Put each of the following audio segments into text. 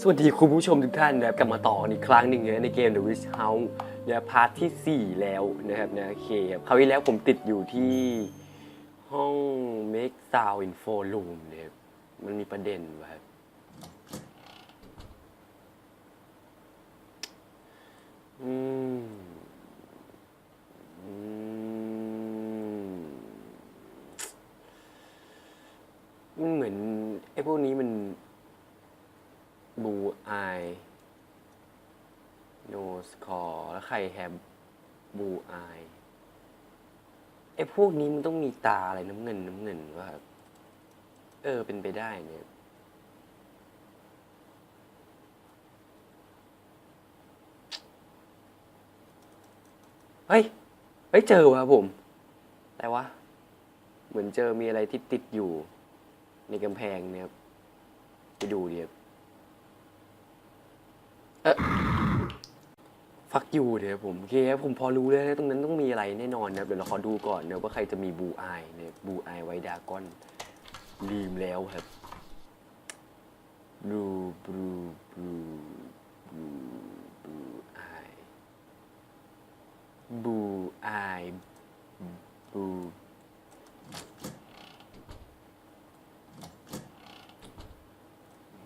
สวัสดีคุณผู้ชมทุกท่านนะครับกลับมาต่อกันอีกครั้งหนึ่งนะในเกม The Witch House นะพาร์ทที่ 4 แล้วนะครับนะโอเคครับคราวที่แล้วผมติดอยู่ที่ห้อง Make Sound Info Room นะครับมันมีประเด็นว่ะครับอืมอืมมันเหมือนไอ้พวกนี้มัน บูไอโนสคอร์แล้วใครแฮมบูไอไอพวกนี้มันต้องมีตาอะไรน้ำเงินน้ำเงินว่าครับ เออเป็นไปได้เนี่ย เฮ้ย เฮ้ย เจอวะผมแต่ว่าเหมือนเจอมีอะไรที่ติดอยู่ ในกำแพงเนี่ยครับ ไปดูดิครับ ฟักยูเดี๋ยวผมโอเคครับผมพอรู้แล้วนะตรงนั้นต้องมีอะไรแน่นอนนะครับเดี๋ยวเราขอดูก่อนนะว่าใครจะมีบูอายเนี่ยบูอายไวดากอนลืมแล้วครับ บลูบลูบลูบลูบลูไอบูไอบู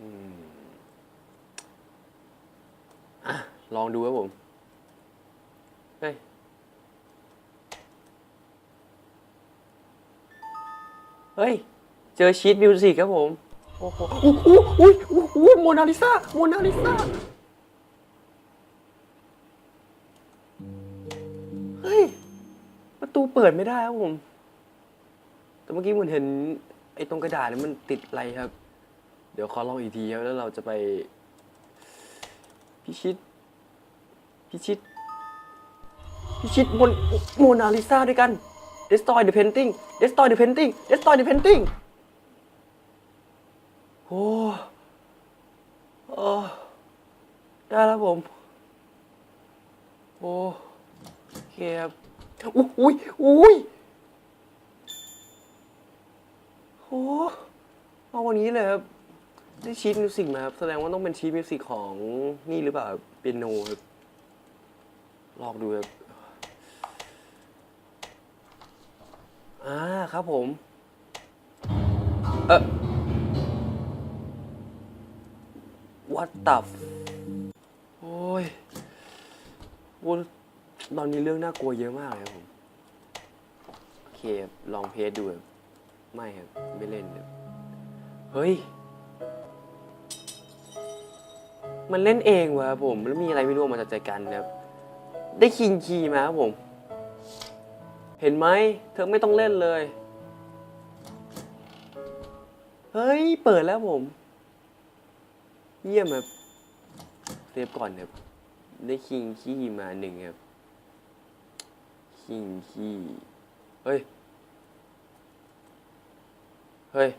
อืม อะ ลอง ดูครับผม เฮ้ย เฮ้ย เจอชีตมิวสิกครับผม โอ้โหอู้หูอุ้ยอู้หูโมนาลิซาโมนาลิซาเฮ้ย ประตูเปิดไม่ได้ครับผม แต่เมื่อกี้ผมเห็น ไอ้ตรงกระดาษนั้นมันติดอะไรครับ เดี๋ยวขอลองอีกทีครับแล้วเราจะไปพิชิต พิชิต พิชิตโมนโมนาลิซาด้วยกัน destroy the painting destroy the painting destroy the painting โอ้โอ้ได้แล้วผม โอ้เคครับอุ้ยอุ้ยอุ้ยโอ้เอาวันนี้เลยครับ ได้ชีตมิวสิกมาครับ แสดงว่าต้องเป็นชีตมิวสิกของนี่หรือเปล่า เปียโนครับ ลองดูครับอ่าครับผม เออ what the f โอ้ยโอ้ยตอนนี้เรื่องน่ากลัวเยอะมากเลยครับผม โอเคครับลองเพจดูครับไม่ครับ ไม่เล่นครับเฮ้ย มันเล่นเองวะครับผม แล้วมีอะไรไม่รู้ออกมาจากใจกันนะครับ ได้คิงคีมาครับผม เห็นไหม เธอไม่ต้องเล่นเลย เฮ้ย เปิดแล้วผม เยี่ยมครับเซฟก่อนครับ ได้คิงคีมาหนึ่งครับ คิงคีเฮ้ย เฮ้ย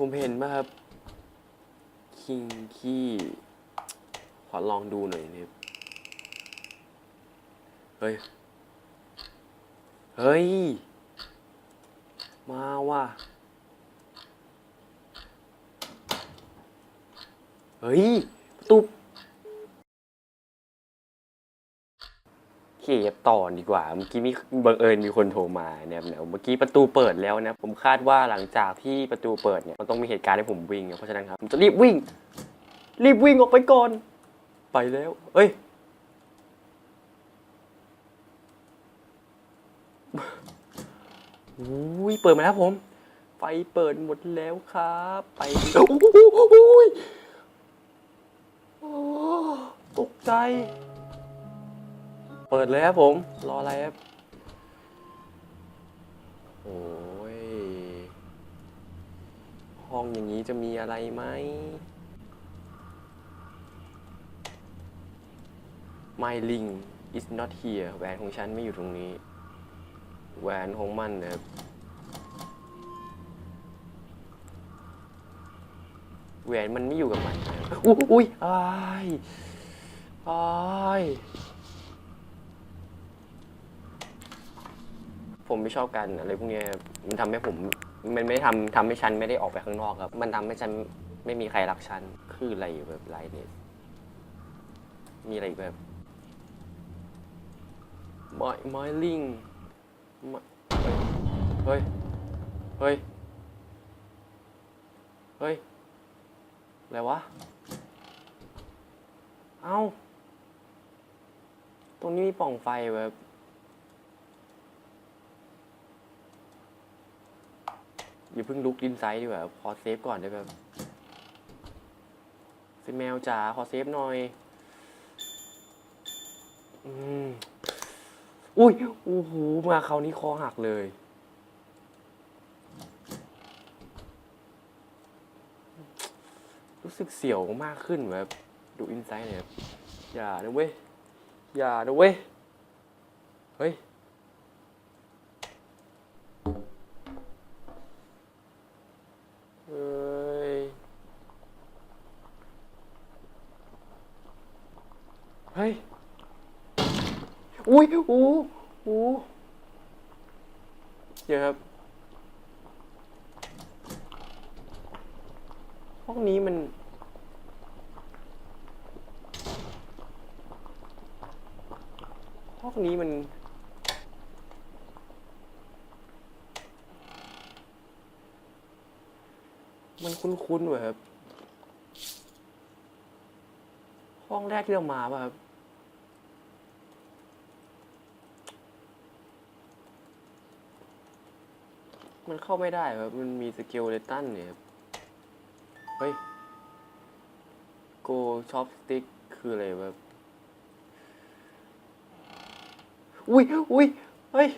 ผมเห็นมาครับ คิงคี อลองดูหน่อยนะครับ เฮ้ย เฮ้ย มาว่ะ เฮ้ยประตูเขียบต่อดีกว่า เมื่อกี้มีบังเอิญมีคนโทรมาเนี่ยเมื่อกี้ประตูเปิดแล้วนะ ผมคาดว่าหลังจากที่ประตูเปิดเนี่ย มันต้องมีเหตุการณ์ให้ผมวิ่ง เพราะฉะนั้นครับ ผมจะรีบวิ่ง รีบวิ่งออกไปก่อน ไปแล้ว เอ้ย อุ้ยเปิดมาแล้วผม ไฟเปิดหมดแล้วครับ ไปโอ้โหโอ้ตกใจ เปิดเลยครับผม รออะไรครับโอ้ย ห้องอย่างนี้จะมีอะไรไหม My ring is not here แหวนของฉันไม่อยู่ตรงนี้ แหวนของมันนะครับแหวนมันไม่อยู่กับมันอุ้ยอุ้ยอายอายผมไม่ชอบกันอะไรพวกนี้มันทำให้ผม มันไม่ทำทำให้ฉันไม่ได้ออกไปข้างนอกครับ มันทำให้ฉันไม่มีใครรักฉัน คืออะไรแบบไลเนสมีอะไรอีกแบบ มอยมอยลิงมอยเฮ้ย เฮ้ย เฮ้ย อะไรวะ เอ้า ตรงนี้มีปล่องไฟแบบอย่าเพิ่งลุกดินไซด์ดีกว่าขอเซฟก่อนได้แบบเซแมวจ๋าขอเซฟหน่อย อืม อุ้ยโอ้โหมาคราวนี้คอหักเลย รู้สึกเสียวมากขึ้นแบบดูอินไซด์เนี่ยอย่านะเว้ย อย่านะเว้ย เฮ้ย อุ้ยโอ้โหเดี๋ยวครับห้องนี้มันห้องนี้มันมันคุ้นๆว่ะครับ ห้องแรกที่เรามาป่ะครับ มันเข้าไม่ได้ครับ มันมีสเกลเลตันเนี่ยเฮ้ย โกช็อปสติ๊กคืออะไรแบบอุ้ยอุ้ยเฮ้ย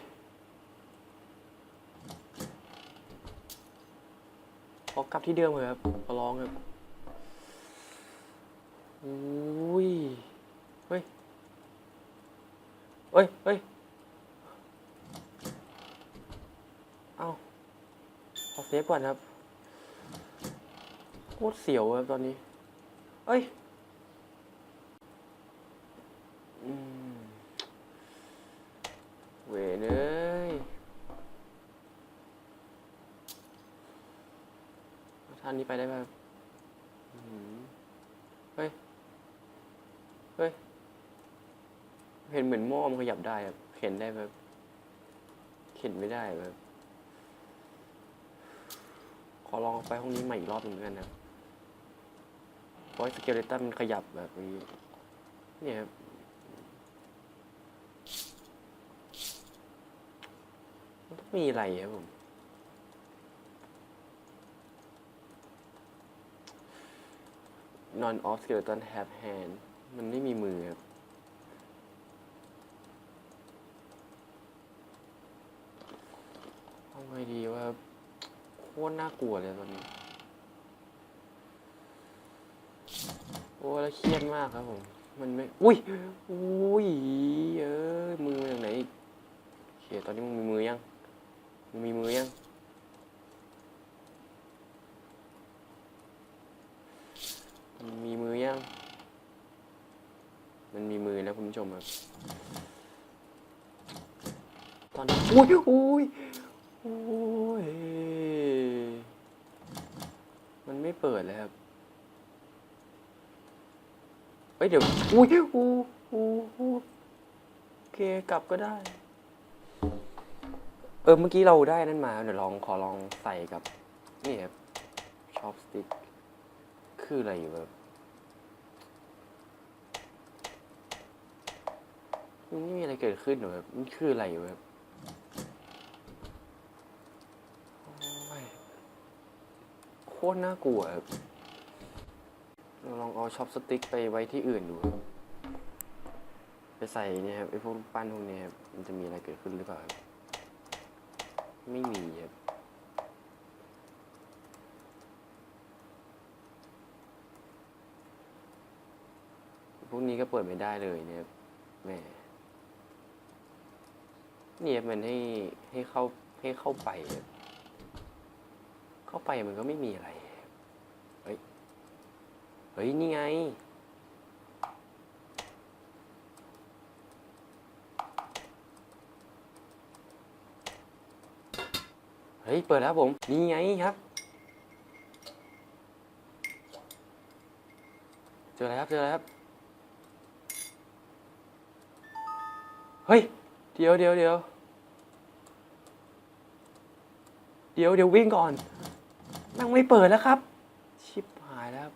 ขอกลับที่เดิมเลยครับขอร้องครับอุ้ย เฮ้ย เฮ้ย เฮ้ย เอา ขอเซฟก่อนครับโคตรเสียวครับตอนนี้ เอ้ยเวเอ้ยท่านนี้ไปได้ไหมครับเฮ้ย เฮ้ย เห็นเหมือนหม้อมันขยับได้ครับ เข็นได้แบบ เข็นไม่ได้แบบ ขอลองไปห้องนี้ใหม่อีกรอบหนึ่งแล้วกันนะเพราะสเกลเลตันมันขยับแบบนี้ เนี่ยครับมันต้องมีอะไรครับผม non of skeleton have hand มันไม่มีมือครับเอาไงดีว่า โคตรน่ากลัวเลยตอนนี้ โอ้แล้วเครียดมากครับผม มันไม่ อุ้ย อุ้ย เอ้ยมือมาจากไหนอีกโอเคตอนนี้มึงมีมือยัง มึงมีมือยัง มันมีมือยัง มันมีมือแล้วคุณผู้ชมครับ ตอนนี้อุ้ยอุ้ยโอ้ย มันไม่ เปิดเลยครับเฮ้ยเดี๋ยวอุ้ยอู้อู้อู้โอเคกลับก็ได้ เออเมื่อกี้เราได้นั่นมาเดี๋ยวลองขอลองใส่กับ นี่ครับชอปสติ๊กคืออะไรอยู่แบบมันไม่มีอะไรเกิดขึ้นหรอแบบมันคืออะไรอยู่แบบโอ้ยโค ตรน่ากลัวครับเราลองเอาช็อปสติ๊กไปไว้ที่อื่นดูครับไปใส่เนี่ยครับไอ้พวกปั้นพวกเนี้ยครับมันจะมีอะไรเกิดขึ้นหรือเปล่าครับไม่มีครับพวกนี้ก็เปิดไม่ได้เลยเนี่ยแม่เนี่ยมันให้ให้เข้าให้เข้าไป เข้าไปมันก็ไม่มีอะไร เฮ้ย นี่ไง เฮ้ย เปิดแล้วผม นี่ไงครับ เจออะไรครับ เจออะไรครับ เฮ้ย เดี๋ยวเดี๋ยวเดี๋ยวเดี๋ยวเดี๋ยววิ่งก่อนแม่งไม่เปิดแล้วครับ ชิบหายแล้ว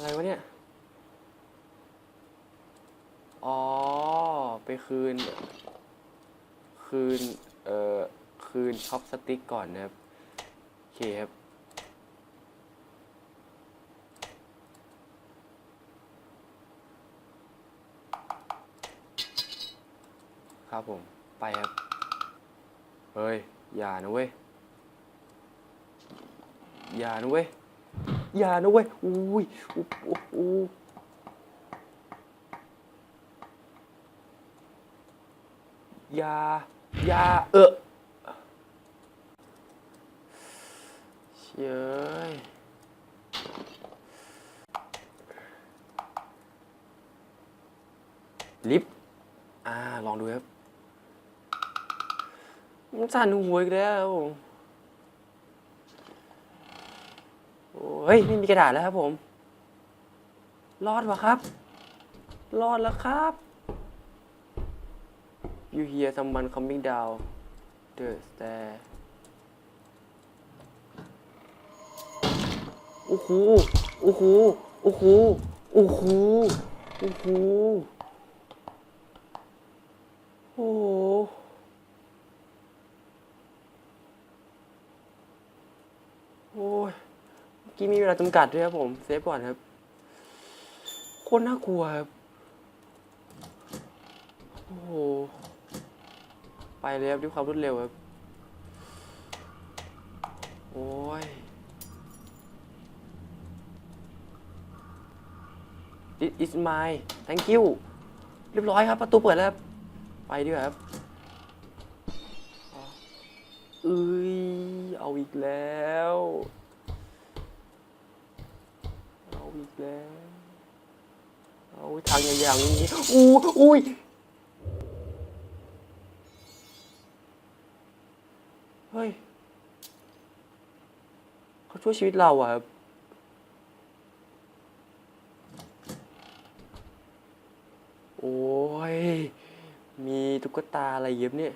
อะไรวะเนี่ย อ๋อ ไปคืน คืน เอ่อ คืนช็อปสติ๊กก่อนนะครับ โอเคครับครับผม ไปครับ เฮ้ย อย่านะเว้ย อย่านะเว้ย อย่านะเว้ยอุ้ยอู้อู้ย่าอย่าเออเชยลิฟอ่า ลองดูครับมันสั่นหัวอีกแล้วโอ้เฮ้ย ไม่มีกระดาษแล้วครับผม รอดวะครับ รอดแล้วครับ You hear someone coming down the stair โอ้โห โอ้โห โอ้โห โอ้โห โอ้โห โอ้โห โอ้ย กี้มีเวลาจำกัดด้วยครับผมเซฟก่อนครับโคตรน่ากลัวครับโอ้โหไปเลยครับด้วยความรวดเร็วครับโอ้ย This is my thank you เรียบร้อยครับ ประตูเปิดแล้ว ไปดีกว่าครับเอ้ย เอาอีกแล้ว อาอีกแล้ว เอาทางอย่างๆนี้อู้อุ้ยเฮ้ยเขาช่วยชีวิตเราอะครับโอ้ย มีตุ๊กตาอะไรเย็บเนี่ย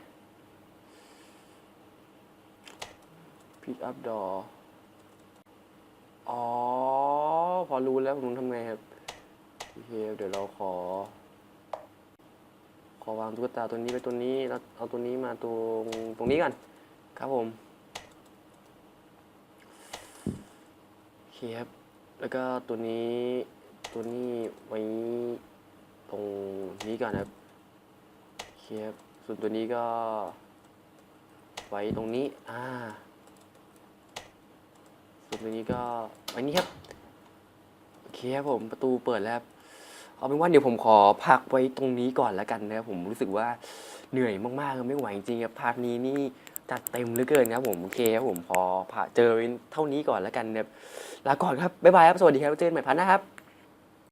pick up door อ๋อ พอรู้แล้วผมทำไงครับโอเคเดี๋ยวเราขอ ขอวางตุ๊กตาตัวนี้ไปตัวนี้แล้วเอาตัวนี้มาตรงตรงนี้กันครับผมโอเคครับแล้วก็ตัวนี้ตัวนี้ไว้ตรงนี้ก่อนครับโอเคครับส่วนตัวนี้ก็ ไว้ตรงนี้อ่าส่วนตัวนี้ก็ไว้นี่ครับ เคครับผมประตูเปิดแล้วเอาเป็นว่าเดี๋ยวผมขอพักไว้ตรงนี้ก่อนแล้วกันนะครับผมรู้สึกว่าเหนื่อยมากๆไม่ไหวจริงครับพาร์ทนี้นี่จัดเต็มเหลือเกินครับผมโอเคครับผมพอผ่าเจอเท่านี้ก่อนแล้วกันนะครับลาก่อนครับบ๊ายบายครับสวัสดีครับเจอกันใหม่พันหนะครับ